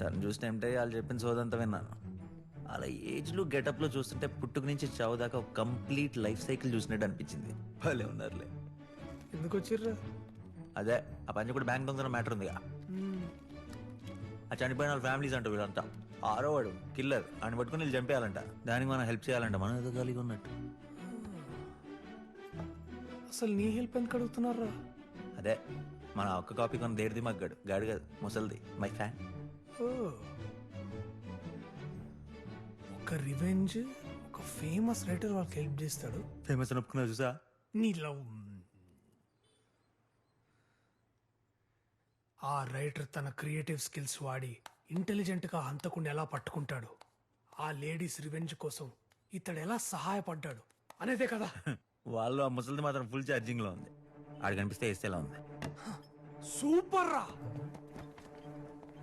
తను చూసిన ఏమిటే వాళ్ళు చెప్పిన సోదంతా విన్నాను. అలా ఏజ్లో గెటప్లో చూస్తుంటే పుట్టుక నుంచి చావు దాకా ఒక కంప్లీట్ లైఫ్ సైకిల్ చూసినట్టు అనిపించింది. భలే ఉన్నారులే. ఎందుకు వచ్చిర్రా? అదే ఆ పంచకుడు బ్యాంక్ దొంగతనం మ్యాటర్ ఉందిగా. ఆ చనిపోయిన వాళ్ళ ఫ్యామిలీస్ అంట వీళ్ళంతా. ఆరో వాడు కిల్లర్. ఆయన పట్టుకుని వీళ్ళు చంపేయాలంట. దానికి మనం హెల్ప్ చేయాలంట. మనం ఏదో ఖాళీగా ఉన్నట్టు. అసలు నీ హెల్ప్ ఎందుకు అడుగుతున్నారా అదే మన ఒక్క కాపీ కొన్న దేడిది మగ్గాడు గాడు కాదు ముసలిది మై ఫ్యాన్. ఒక రివెంజ్ ఒక ఫేమస్ రైటర్ వాళ్ళకి హెల్ప్ చేస్తాడు. ఫేమస్ అని చూసా? నీ లవ్ ఆ రైటర్ తన క్రియేటివ్ స్కిల్స్ వాడి ఇంటెలిజెంట్గా హంతకుండా ఎలా పట్టుకుంటాడు? ఆ లేడీస్ రివెంజ్ కోసం ఇతడు ఎలా సహాయపడ్డాడు? అనేదే కదా. వాళ్ళు ఆ ముసలిది మాత్రం ఫుల్ ఛార్జింగ్లో ఉంది. ఆడు కనిపిస్తే వేస్తేలా ఉంది. సూపర్ రా